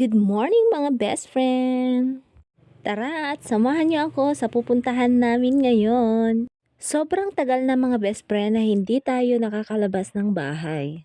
Good morning mga best friend! Tara at samahan niyo ako sa pupuntahan namin ngayon. Sobrang tagal na mga best friend na hindi tayo nakakalabas ng bahay.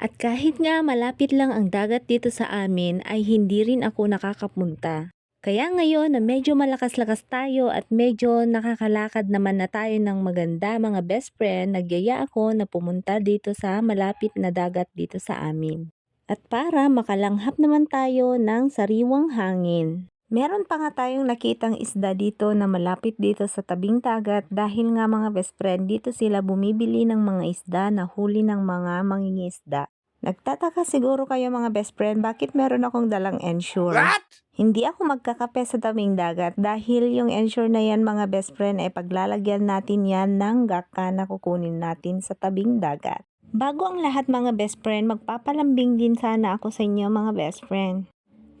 At kahit nga malapit lang ang dagat dito sa amin ay hindi rin ako nakakapunta. Kaya ngayon na medyo malakas-lakas tayo at medyo nakakalakad naman na tayo ng maganda mga best friend, nagyaya ako na pumunta dito sa malapit na dagat dito sa amin. At para makalanghap naman tayo ng sariwang hangin. Meron pa nga tayong nakitang isda dito na malapit dito sa tabing dagat dahil nga mga best friend dito sila bumibili ng mga isda na huli ng mga mangingisda. Nagtataka siguro kayo mga best friend bakit meron akong dalang ensure. What? Hindi ako magkakape sa tabing dagat dahil yung ensure na yan mga best friend ay paglalagyan natin yan ng gaka na kukunin natin sa tabing dagat. Bago ang lahat mga best friend, magpapalambing din sana ako sa inyo mga best friend.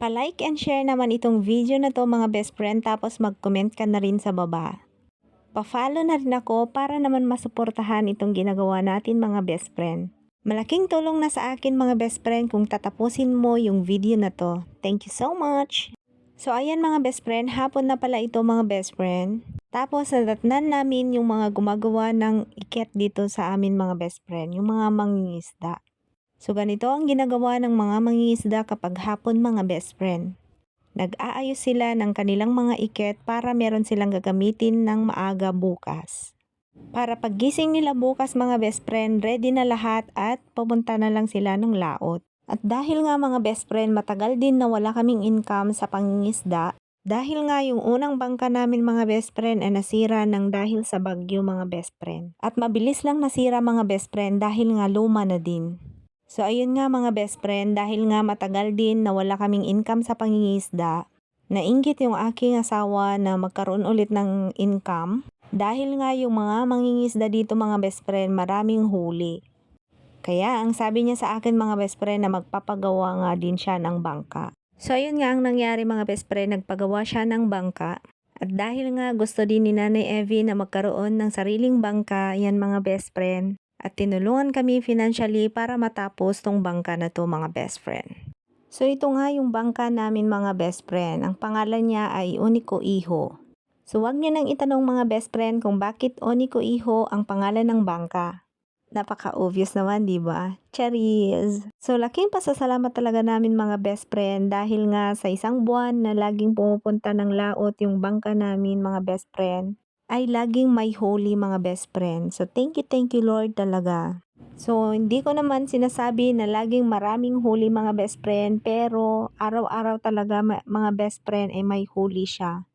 Pa-like and share naman itong video na to mga best friend tapos mag-comment ka na rin sa baba. Pa-follow na rin ako para naman masuportahan itong ginagawa natin mga best friend. Malaking tulong na sa akin mga best friend kung tatapusin mo yung video na to. Thank you so much! So ayan mga best friend, hapon na pala ito mga best friend. Tapos nadatnan namin yung mga gumagawa ng iket dito sa amin mga best friend, yung mga mangingisda. So ganito ang ginagawa ng mga mangingisda kapag hapon mga best friend. Nag-aayos sila ng kanilang mga iket para meron silang gagamitin ng maaga bukas. Para paggising nila bukas mga best friend, ready na lahat at pupunta na lang sila ng laot. At dahil nga mga best friend, matagal din na wala kaming income sa pangingisda, dahil nga yung unang bangka namin mga best friend ay nasira ng dahil sa bagyo mga best friend. At mabilis lang nasira mga best friend dahil nga luma na din. So ayun nga mga best friend, dahil nga matagal din na wala kaming income sa pangingisda, nainggit yung aking asawa na magkaroon ulit ng income dahil nga yung mga mangingisda dito mga best friend maraming huli. Kaya ang sabi niya sa akin mga best friend na magpapagawa nga din siya ng bangka. So ayun nga ang nangyari mga best friend, nagpagawa siya ng bangka. At dahil nga gusto din ni Nanay Evie na magkaroon ng sariling bangka, yan mga best friend. At tinulungan kami financially para matapos tong bangka na to mga best friend. So ito nga yung bangka namin mga best friend. Ang pangalan niya ay Unico Iho. So wag niyo nang itanong mga best friend kung bakit Unico Iho ang pangalan ng bangka. Napaka-obvious naman, di ba? Charis! So, laking pasasalamat talaga namin mga best friend dahil nga sa isang buwan na laging pumupunta ng laot yung bangka namin mga best friend, ay laging may holy mga best friend. So, thank you, thank you Lord talaga. So, hindi ko naman sinasabi na laging maraming huli mga best friend, pero araw-araw talaga mga best friend ay may huli siya.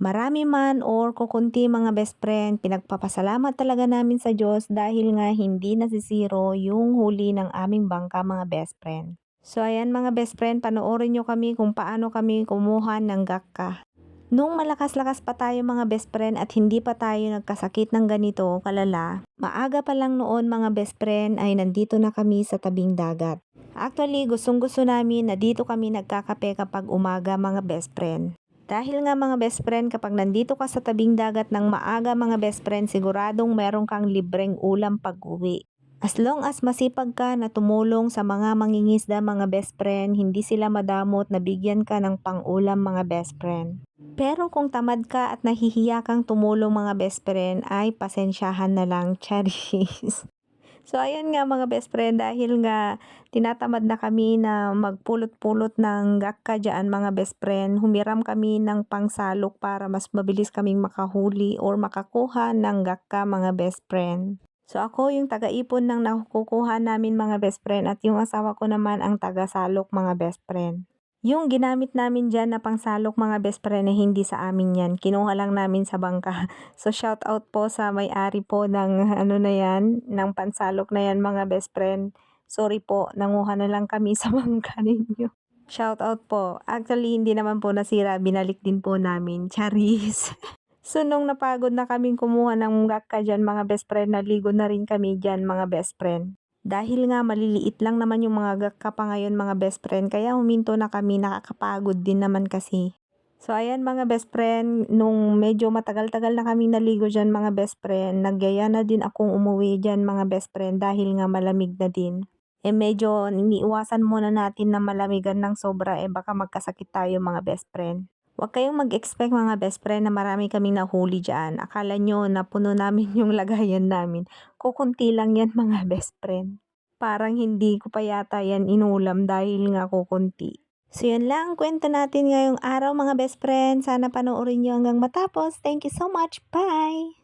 Marami man or kukunti mga best friend, pinagpapasalamat talaga namin sa Diyos dahil nga hindi nasisiro yung huli ng aming bangka mga best friend. So ayan mga best friend, panoorin nyo kami kung paano kami kumuha ng gakka. Nung malakas-lakas pa tayo mga best friend at hindi pa tayo nagkasakit ng ganito kalala, maaga pa lang noon mga best friend ay nandito na kami sa tabing dagat. Actually, gustong gusto namin na dito kami nagkakape kapag umaga mga best friend. Dahil nga mga best friend, kapag nandito ka sa tabing dagat ng maaga mga best friend, siguradong meron kang libreng ulam pag uwi. As long as masipag ka na tumulong sa mga mangingisda mga best friend, hindi sila madamot na bigyan ka ng pang-ulam mga best friend. Pero kung tamad ka at nahihiya kang tumulong mga best friend, ay pasensyahan na lang, charis. So ayan nga mga best friend dahil nga tinatamad na kami na magpulot-pulot ng gakka dyan mga best friend. Humiram kami ng pangsalok para mas mabilis kaming makahuli or makakuha ng gakka mga best friend. So ako yung taga-ipon ng nakukuha namin mga best friend at yung asawa ko naman ang taga-salok mga best friend. Yung ginamit namin dyan na pangsalok mga best friend na hindi sa amin yan. Kinuha lang namin sa bangka. So shout out po sa may-ari po ng ano na yan, ng pansalok na yan mga best friend. Sorry po, nanguha na lang kami sa bangka ninyo. Shout out po. Actually, hindi naman po nasira. Binalik din po namin. Charis. so, nung napagod na kaming kumuha ng gakka dyan mga best friend, naligo na rin kami dyan mga best friend. Dahil nga maliliit lang naman yung mga gakka ngayon mga best friend, kaya huminto na kami, nakakapagod din naman kasi. So ayan mga best friend, nung medyo matagal-tagal na kami naligo dyan mga best friend, nagyaya na din akong umuwi dyan mga best friend dahil nga malamig na din. eh medyo iniiwasan muna natin na malamigan ng sobra eh baka magkasakit tayo mga best friend. Huwag kayong mag-expect mga best friend na marami kaming nahuli dyan. Akala nyo na puno namin yung lagayan namin. Kukunti lang yan mga best friend. Parang hindi ko pa yata yan inulam dahil nga kukunti. So yun lang ang kwento natin ngayong araw mga best friend. Sana panoorin nyo hanggang matapos. Thank you so much. Bye!